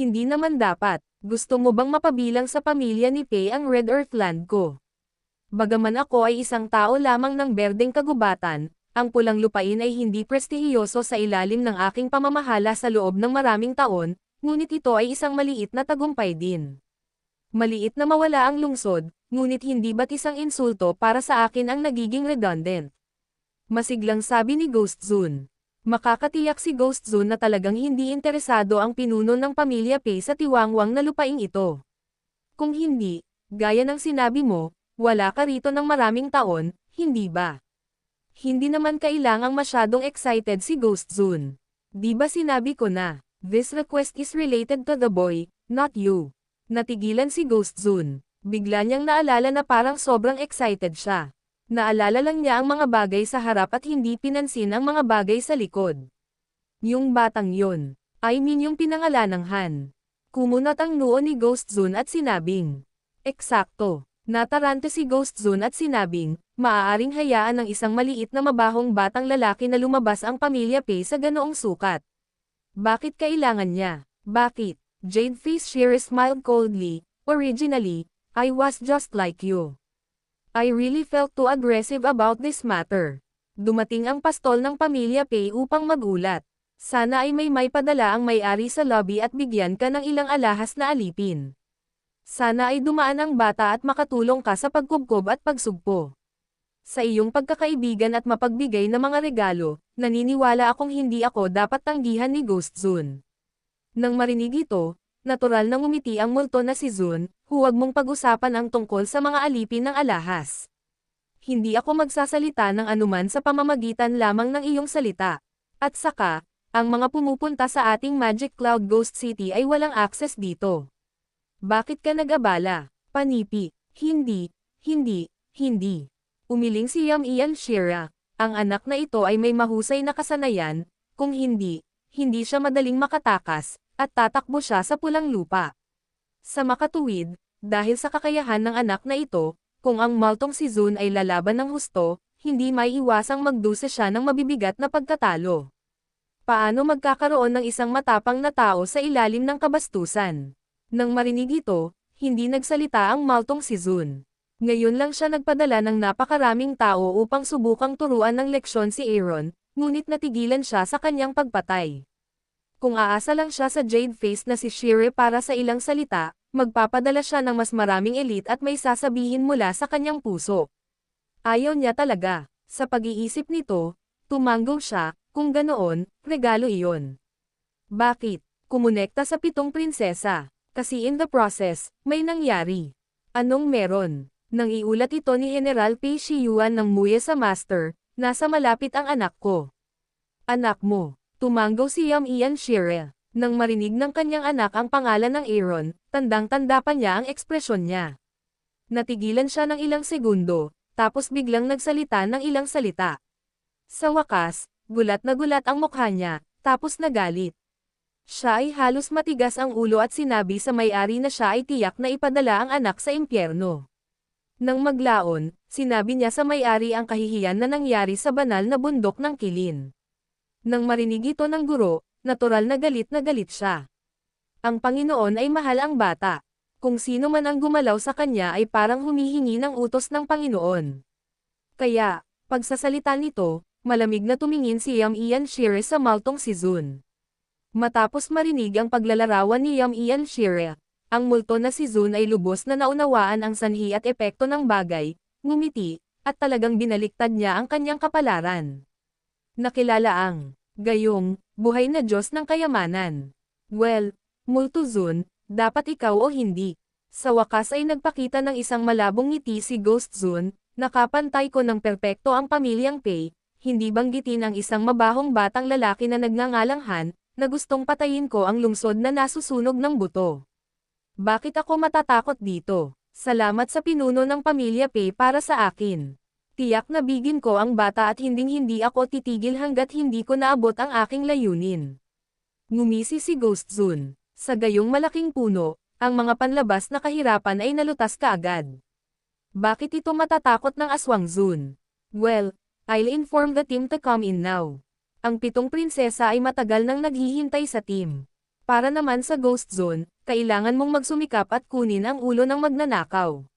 Hindi naman dapat. Gusto mo bang mapabilang sa pamilya ni Pei ang Red Earth Land ko? Bagaman ako ay isang tao lamang ng berdeng kagubatan, ang pulang lupain ay hindi prestihiyoso sa ilalim ng aking pamamahala sa loob ng maraming taon, ngunit ito ay isang maliit na tagumpay din. Maliit na mawala ang lungsod, ngunit hindi ba't isang insulto para sa akin ang nagiging redundant? Masiglang sabi ni Ghost Zune. Makakatiyak si Ghost Zone na talagang hindi interesado ang pinuno ng pamilya Pei sa tiwangwang na lupaing ito. Kung hindi, gaya ng sinabi mo, wala ka rito ng maraming taon, hindi ba? Hindi naman kailangang masyadong excited si Ghost Zone. Di ba sinabi ko na, this request is related to the boy, not you. Natigilan si Ghost Zone. Bigla niyang naalala na parang sobrang excited siya. Naalala lang niya ang mga bagay sa harap at hindi pinansin ang mga bagay sa likod. Yung batang yon, I mean yung pinangalan ng Han. Kumunat ang noo ni Ghost Zone at sinabing. Eksakto. Natarante si Ghost Zone at sinabing, maaaring hayaan ng isang maliit na mabahong batang lalaki na lumabas ang pamilya Pei sa ganoong sukat. Bakit kailangan niya? Bakit? Jadeface Shearer smiled coldly, originally, I was just like you. I really felt too aggressive about this matter. Dumating ang pastol ng pamilya Pei upang magulat. Sana ay may may padala ang may-ari sa lobby at bigyan ka ng ilang alahas na alipin. Sana ay dumaan ang bata at makatulong ka sa pagkubkob at pagsugpo. Sa iyong pagkakaibigan at mapagbigay ng mga regalo, naniniwala akong hindi ako dapat tanggihan ni Ghost Zune. Nang marinig ito, natural na ngumiti ang multo na si Zune, huwag mong pag-usapan ang tungkol sa mga alipin ng alahas. Hindi ako magsasalita ng anuman sa pamamagitan lamang ng iyong salita. At saka, ang mga pumupunta sa ating Magic Cloud Ghost City ay walang access dito. Bakit ka nag-abala? Panipi. Hindi, hindi, hindi. Umiling si Yam Ian Shira. Ang anak na ito ay may mahusay na kasanayan, kung hindi, hindi siya madaling makatakas, at tatakbo siya sa pulang lupa. Sa makatuwid, dahil sa kakayahan ng anak na ito, kung ang maltong si Zune ay lalaban ng husto, hindi may iwasang magdusa siya ng mabibigat na pagkatalo. Paano magkakaroon ng isang matapang na tao sa ilalim ng kabastusan? Nang marinig ito, hindi nagsalita ang maltong si Zune. Ngayon lang siya nagpadala ng napakaraming tao upang subukang turuan ng leksyon si Aaron, ngunit natigilan siya sa kanyang pagpatay. Kung aasa lang siya sa Jade Face na si Shire para sa ilang salita, magpapadala siya ng mas maraming elite at may sasabihin mula sa kanyang puso. Ayaw niya talaga. Sa pag-iisip nito, tumanggo siya, kung ganoon, regalo iyon. Bakit? Kumonekta sa pitong prinsesa. Kasi in the process, may nangyari. Anong meron? Nang iulat ito ni General Pei Shiyuan ng muya sa master, nasa malapit ang anak ko. Anak mo. Tumanggo si Yam Ian Shire. Nang marinig ng kanyang anak ang pangalan ng Aaron, tandang-tanda pa niya ang ekspresyon niya. Natigilan siya ng ilang segundo, tapos biglang nagsalita ng ilang salita. Sa wakas, gulat na gulat ang mukha niya, tapos nagalit. Siya ay halos matigas ang ulo at sinabi sa may-ari na siya ay tiyak na ipadala ang anak sa impyerno. Nang maglaon, sinabi niya sa may-ari ang kahihiyan na nangyari sa banal na bundok ng Kilin. Nang marinig ito ng guro, natural na galit na galit siya. Ang Panginoon ay mahal ang bata. Kung sino man ang gumalaw sa kanya ay parang humihingi ng utos ng Panginoon. Kaya, pagsasalita nito, malamig na tumingin si Yam Ian Shire sa maltong si Zun. Matapos marinig ang paglalarawan ni Yam Ian Shire, Ang multo na si Zun ay lubos na naunawaan ang sanhi at epekto ng bagay, ngumiti, at talagang binaliktad niya ang kanyang kapalaran. Nakilala ang gayong buhay na Diyos ng kayamanan. Well, multo Zun, dapat ikaw o hindi. Sa wakas ay nagpakita ng isang malabong ngiti si Ghost Zun, nakapantay ko ng perpekto ang pamilyang Pei, hindi banggitin ang isang mabahong batang lalaki na nagngangalang na gustong patayin ko ang lungsod na nasusunog ng buto. Bakit ako matatakot dito? Salamat sa pinuno ng pamilya Pei para sa akin. Tiyak na bigin ko ang bata at hinding-hindi ako titigil hanggat hindi ko naabot ang aking layunin. Ngumisi si Ghost Zun. Sa gayong malaking puno, ang mga panlabas na kahirapan ay nalutas kaagad. Bakit ito matatakot ng aswang Zun? Well, I'll inform the team to come in now. Ang pitong prinsesa ay matagal nang naghihintay sa team. Para naman sa Ghost Zone, kailangan mong magsumikap at kunin ang ulo ng magnanakaw.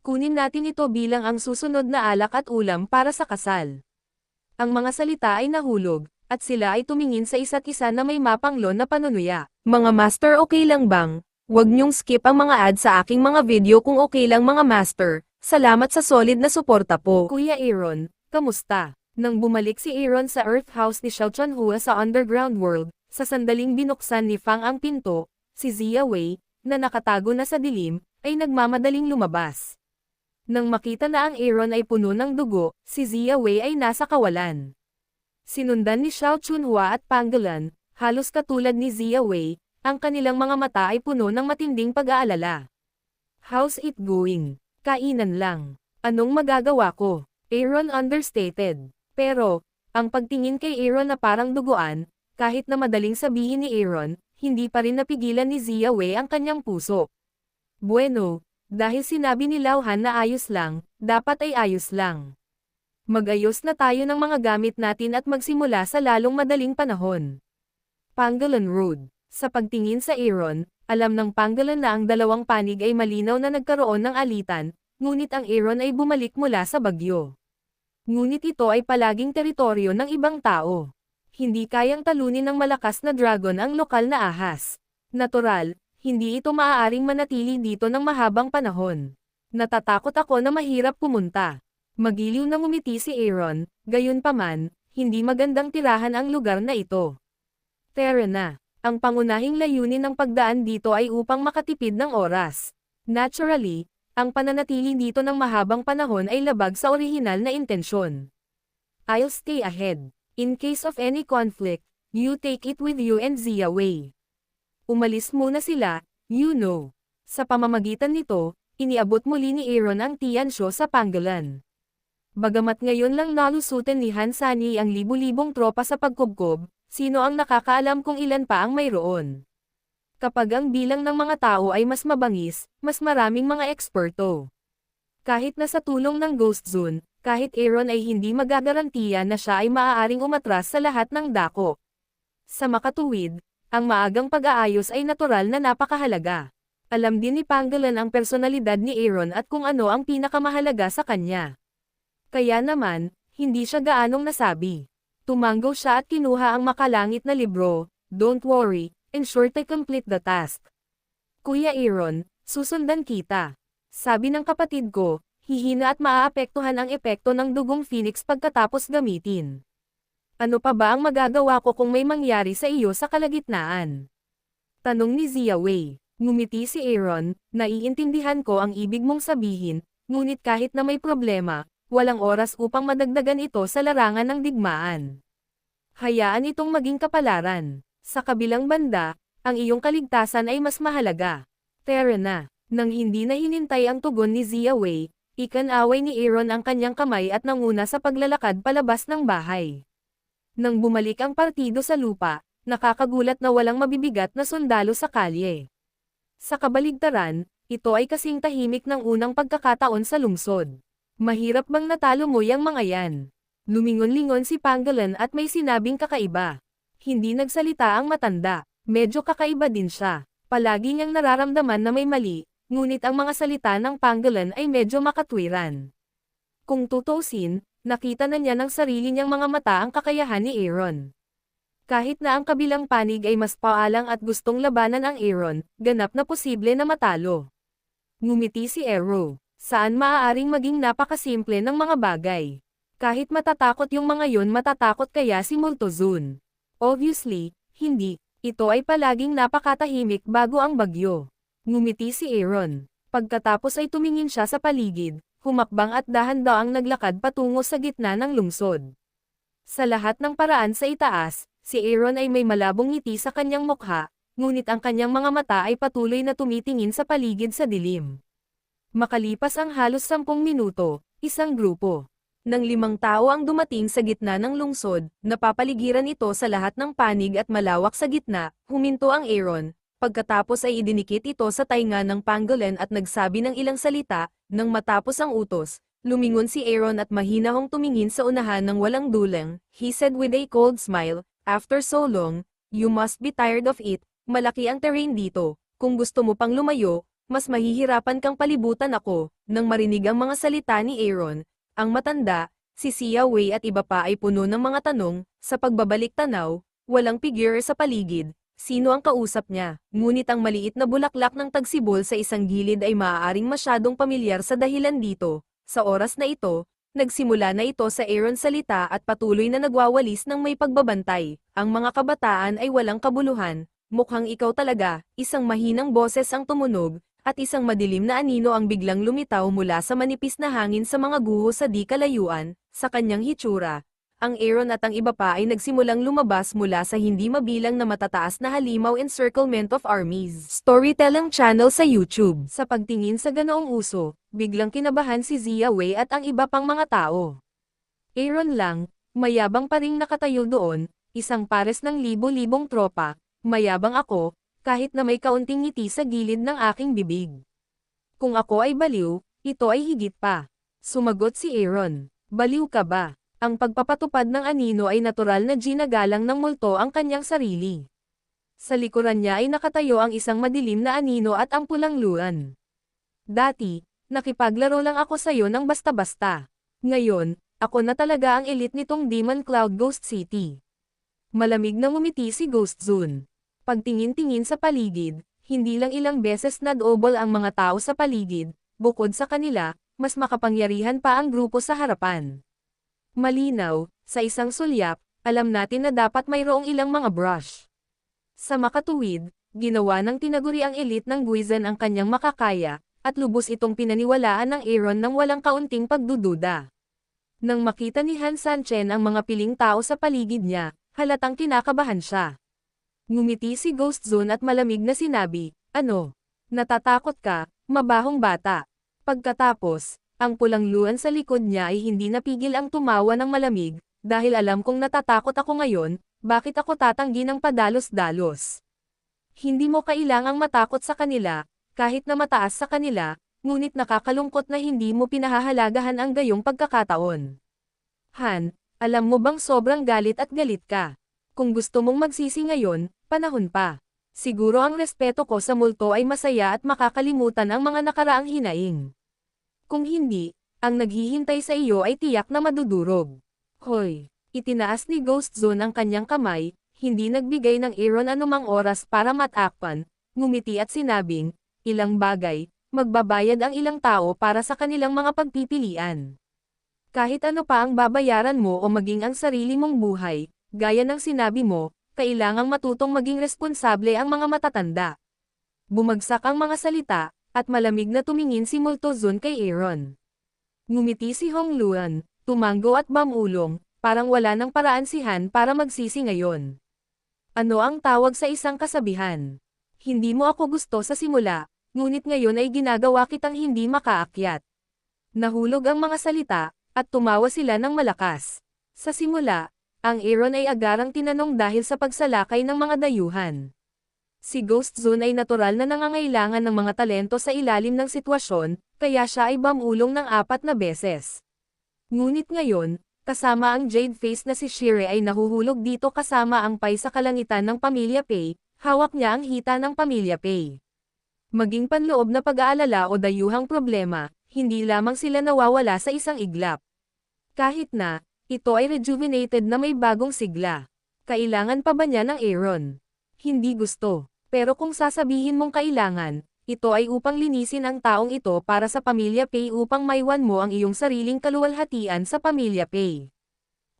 Kunin natin ito bilang ang susunod na alak at ulam para sa kasal. Ang mga salita ay nahulog, at sila ay tumingin sa isa't isa na may mapanglo na panunuya. Mga master okay lang bang? Huwag niyong skip ang mga ads sa aking mga video kung okay lang mga master. Salamat sa solid na suporta po. Kuya Aaron, kamusta? Nang bumalik si Aaron sa Earth House ni Xiao Chunhua sa Underground World, sa sandaling binuksan ni Fang ang pinto, si Zia Wei, na nakatago na sa dilim, ay nagmamadaling lumabas. Nang makita na ang Aaron ay puno ng dugo, si Zia Wei ay nasa kawalan. Sinundan ni Xiao Chunhua at Pangolin, halos katulad ni Zia Wei, ang kanilang mga mata ay puno ng matinding pag-aalala. How's it going? Kainan lang. Anong magagawa ko? Aaron understated. Pero, ang pagtingin kay Aaron na parang duguan, kahit na madaling sabihin ni Aaron, hindi pa rin napigilan ni Zia Wei ang kanyang puso. Bueno, dahil sinabi ni Lauhan na ayos lang, dapat ay ayos lang. Magayos na tayo ng mga gamit natin at magsimula sa lalong madaling panahon. Pangolin Road Sa pagtingin sa Aaron, alam ng Pangolin na ang dalawang panig ay malinaw na nagkaroon ng alitan, ngunit ang Aaron ay bumalik mula sa bagyo. Ngunit ito ay palaging teritoryo ng ibang tao. Hindi kayang talunin ng malakas na dragon ang lokal na ahas. Natural, hindi ito maaaring manatili dito ng mahabang panahon. Natatakot ako na mahirap pumunta. Magiliw na ngumiti si Aaron, gayon paman, hindi magandang tirahan ang lugar na ito. Tara na. Ang pangunahing layunin ng pagdaan dito ay upang makatipid ng oras. Naturally, ang pananatili dito ng mahabang panahon ay labag sa orihinal na intensyon. I'll stay ahead. In case of any conflict, you take it with you and Zia Wei. Umalis muna sila, you know. Sa pamamagitan nito, iniabot muli ni Aaron ang Tiansho sa Pangolin. Bagamat ngayon lang nalusutin ni Hansani ang libu-libong tropa sa pagkubkob, sino ang nakakaalam kung ilan pa ang mayroon. Kapag ang bilang ng mga tao ay mas mabangis, mas maraming mga eksperto. Kahit na sa tulong ng Ghost Zone, kahit Aaron ay hindi magagarantiya na siya ay maaaring umatras sa lahat ng dako. Sa makatuwid, ang maagang pag-aayos ay natural na napakahalaga. Alam din ni Pangolin ang personalidad ni Aaron at kung ano ang pinakamahalaga sa kanya. Kaya naman, hindi siya gaanong nasabi. Tumanggo siya at kinuha ang makalangit na libro, Don't worry, ensure to complete the task. Kuya Aaron, susundan kita. Sabi ng kapatid ko, hihina at maaapektuhan ang epekto ng dugong phoenix pagkatapos gamitin. Ano pa ba ang magagawa ko kung may mangyari sa iyo sa kalagitnaan? Tanong ni Zia Wei. Ngumiti si Aaron, naiintindihan ko ang ibig mong sabihin, ngunit kahit na may problema, walang oras upang madagdagan ito sa larangan ng digmaan. Hayaan itong maging kapalaran. Sa kabilang banda, ang iyong kaligtasan ay mas mahalaga. Tara na. Nang hindi na hinintay ang tugon ni Zia Wei, ikanaway ni Aaron ang kanyang kamay at nanguna sa paglalakad palabas ng bahay. Nang bumalik ang partido sa lupa, nakakagulat na walang mabibigat na sundalo sa kalye. Sa kabaligtaran, ito ay kasing tahimik ng unang pagkakataon sa lungsod. Mahirap bang natalo mo yang mga yan? Lumingon-lingon si Pangolin at may sinabing kakaiba. Hindi nagsalita ang matanda, medyo kakaiba din siya. Palagi niyang nararamdaman na may mali, ngunit ang mga salita ng Pangolin ay medyo makatwiran. Kung tutusin, nakita na niya ng sarili niyang mga mata ang kakayahan ni Aaron. Kahit na ang kabilang panig ay mas paalang at gustong labanan ang Aaron, ganap na posible na matalo. Ngumiti si Arrow. Saan maaaring maging napakasimple ng mga bagay? Kahit matatakot yung mga yon matatakot kaya si Multozun. Obviously, hindi. Ito ay palaging napakatahimik bago ang bagyo. Ngumiti si Aaron. Pagkatapos ay tumingin siya sa paligid, humakbang at dahan-daang naglakad patungo sa gitna ng lungsod. Sa lahat ng paraan sa itaas, si Aaron ay may malabong ngiti sa kanyang mukha, ngunit ang kanyang mga mata ay patuloy na tumitingin sa paligid sa dilim. Makalipas ang halos sampung minuto, isang grupo ng limang tao ang dumating sa gitna ng lungsod, napapaligiran ito sa lahat ng panig at malawak sa gitna, huminto ang Aaron, pagkatapos ay idinikit ito sa tainga ng pangolin at nagsabi ng ilang salita, nang matapos ang utos, lumingon si Aaron at mahinahong tumingin sa unahan ng walang dulang, he said with a cold smile, after so long, you must be tired of it, malaki ang terrain dito, kung gusto mo pang lumayo, mas mahihirapan kang palibutan ako, nang marinig ang mga salita ni Aaron, ang matanda, si Sia Wei at iba pa ay puno ng mga tanong, sa pagbabalik tanaw, walang figure sa paligid, sino ang kausap niya, ngunit ang maliit na bulaklak ng tagsibol sa isang gilid ay maaaring masyadong pamilyar sa dahilan dito, sa oras na ito, nagsimula na ito sa Aaron salita at patuloy na nagwawalis ng may pagbabantay, ang mga kabataan ay walang kabuluhan, mukhang ikaw talaga, isang mahinang boses ang tumunog, at isang madilim na anino ang biglang lumitaw mula sa manipis na hangin sa mga guho sa di kalayuan, sa kanyang hitsura. Ang Aaron at ang iba pa ay nagsimulang lumabas mula sa hindi mabilang na matataas na halimaw encirclement of armies. Storytelling channel sa YouTube. Sa pagtingin sa ganoong uso, biglang kinabahan si Zia Wei at ang iba pang mga tao. Aaron lang, mayabang pa ring nakatayo doon, isang pares ng libo-libong tropa, mayabang ako, kahit na may kaunting ngiti sa gilid ng aking bibig. Kung ako ay baliw, ito ay higit pa. Sumagot si Aaron. Baliw ka ba? Ang pagpapatupad ng anino ay natural na ginagalang ng multo ang kanyang sarili. Sa likuran niya ay nakatayo ang isang madilim na anino at ang pulang luan. Dati, nakipaglaro lang ako sa iyo ng basta-basta. Ngayon, ako na talaga ang elite nitong Demon Cloud Ghost City. Malamig na ngumiti si Ghost Zone. Pagtingin-tingin sa paligid, hindi lang ilang beses nadobol ang mga tao sa paligid, bukod sa kanila, mas makapangyarihan pa ang grupo sa harapan. Malinaw, sa isang sulyap, alam natin na dapat mayroong ilang mga brush. Sa makatuwid, ginawa ng tinaguri ang elite ng Guizen ang kanyang makakaya, at lubos itong pinaniwalaan ng Aaron ng walang kaunting pagdududa. Nang makita ni Han Sanchen ang mga piling tao sa paligid niya, halatang kinakabahan siya. Ngumiti si Ghost Zone at malamig na sinabi, ano? Natatakot ka, mabahong bata. Pagkatapos, ang pulang luan sa likod niya ay hindi napigil ang tumawa ng malamig, dahil alam kong natatakot ako ngayon, bakit ako tatanggi ng padalos-dalos? Hindi mo kailangang matakot sa kanila, kahit na mataas sa kanila, ngunit nakakalungkot na hindi mo pinahahalagahan ang gayong pagkakataon. Han, alam mo bang sobrang galit at galit ka? Kung gusto mong magsisi ngayon, panahon pa. Siguro ang respeto ko sa multo ay masaya at makakalimutan ang mga nakaraang hinaing. Kung hindi, ang naghihintay sa iyo ay tiyak na madudurog. Hoy, itinaas ni Ghost Zone ang kanyang kamay, hindi nagbigay ng Aaron anumang oras para matakpan, ngumiti at sinabing, ilang bagay, magbabayad ang ilang tao para sa kanilang mga pagpipilian. Kahit ano pa ang babayaran mo o maging ang sarili mong buhay, gaya ng sinabi mo, kailangang matutong maging responsable ang mga matatanda. Bumagsak ang mga salita, at malamig na tumingin si Multozun kay Aaron. Ngumiti si Hong Luan, tumango at bamulong, parang wala ng paraan si Han para magsisi ngayon. Ano ang tawag sa isang kasabihan? Hindi mo ako gusto sa simula, ngunit ngayon ay ginagawa kitang hindi makaakyat. Nahulog ang mga salita, at tumawa sila ng malakas. Sa simula, ang Aaron ay agarang tinanong dahil sa pagsalakay ng mga dayuhan. Si Ghost Zone ay natural na nangangailangan ng mga talento sa ilalim ng sitwasyon, kaya siya ay bamulong ng apat na beses. Ngunit ngayon, kasama ang Jade Face na si Shire ay nahuhulog dito kasama ang pay sa kalangitan ng Pamilya Pay, hawak niya ang hita ng Pamilya Pay. Maging panloob na pag-aalala o dayuhang problema, hindi lamang sila nawawala sa isang iglap. Kahit na, ito ay rejuvenated na may bagong sigla. Kailangan pa ba niya ng Aaron? Hindi gusto. Pero kung sasabihin mong kailangan, ito ay upang linisin ang taong ito para sa pamilya Pay upang maiwan mo ang iyong sariling kaluwalhatian sa pamilya Pay.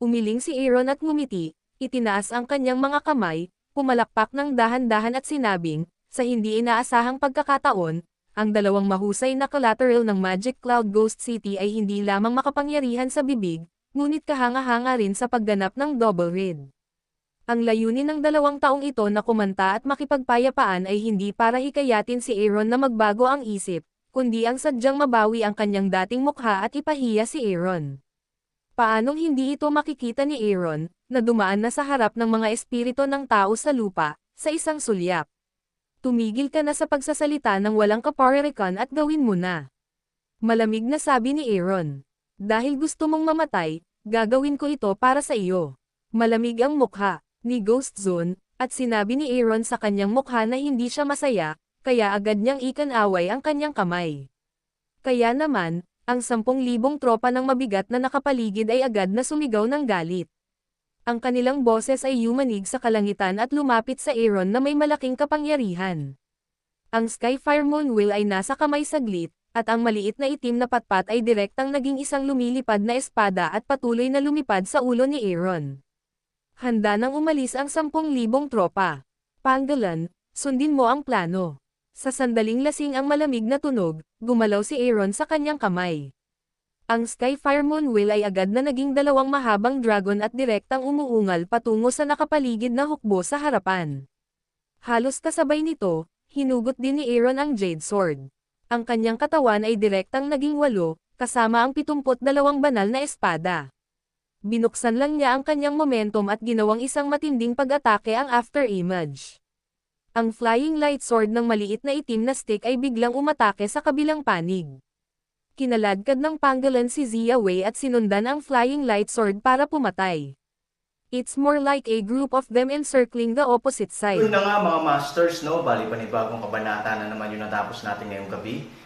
Umiling si Aaron at ngumiti, itinaas ang kanyang mga kamay, pumalakpak ng dahan-dahan at sinabing, sa hindi inaasahang pagkakataon, ang dalawang mahusay na collateral ng Magic Cloud Ghost City ay hindi lamang makapangyarihan sa bibig, ngunit kahanga-hanga rin sa pagganap ng double raid. Ang layunin ng dalawang taong ito na kumanta at makipagpayapaan ay hindi para hikayatin si Aaron na magbago ang isip, kundi ang sadyang mabawi ang kanyang dating mukha at ipahiya si Aaron. Paanong hindi ito makikita ni Aaron, na dumaan na sa harap ng mga espiritu ng tao sa lupa, sa isang sulyap? Tumigil ka na sa pagsasalita ng walang kaparerikan at gawin mo na. Malamig na sabi ni Aaron. Dahil gusto mong mamatay, gagawin ko ito para sa iyo. Malamig ang mukha ni Ghost Zone, at sinabi ni Aaron sa kanyang mukha na hindi siya masaya, kaya agad niyang ikanaway ang kanyang kamay. Kaya naman, ang sampung libong tropa ng mabigat na nakapaligid ay agad na sumigaw ng galit. Ang kanilang boses ay yumanig sa kalangitan at lumapit sa Aaron na may malaking kapangyarihan. Ang Skyfire Moonwheel ay nasa kamay saglit, at ang maliit na itim na patpat ay direktang naging isang lumilipad na espada at patuloy na lumipad sa ulo ni Aaron. Handa nang umalis ang sampung libong tropa. Pangolin, sundin mo ang plano. Sa sandaling lasing ang malamig na tunog, gumalaw si Aaron sa kanyang kamay. Ang Skyfire Moonwheel ay agad na naging dalawang mahabang dragon at direktang umuungal patungo sa nakapaligid na hukbo sa harapan. Halos kasabay nito, hinugot din ni Aaron ang Jade Sword. Ang kanyang katawan ay direktang naging walo, kasama ang 72 banal na espada. Binuksan lang niya ang kanyang momentum at ginawang isang matinding pag-atake ang after image. Ang flying light sword ng maliit na itim na stick ay biglang umatake sa kabilang panig. Kinaladkad ng pangolin si Zia Wei at sinundan ang flying light sword para pumatay. It's more like a group of them encircling the opposite side. Yun na nga mga masters, no? Bali panibagong kabanata na naman yung natapos natin ngayong gabi.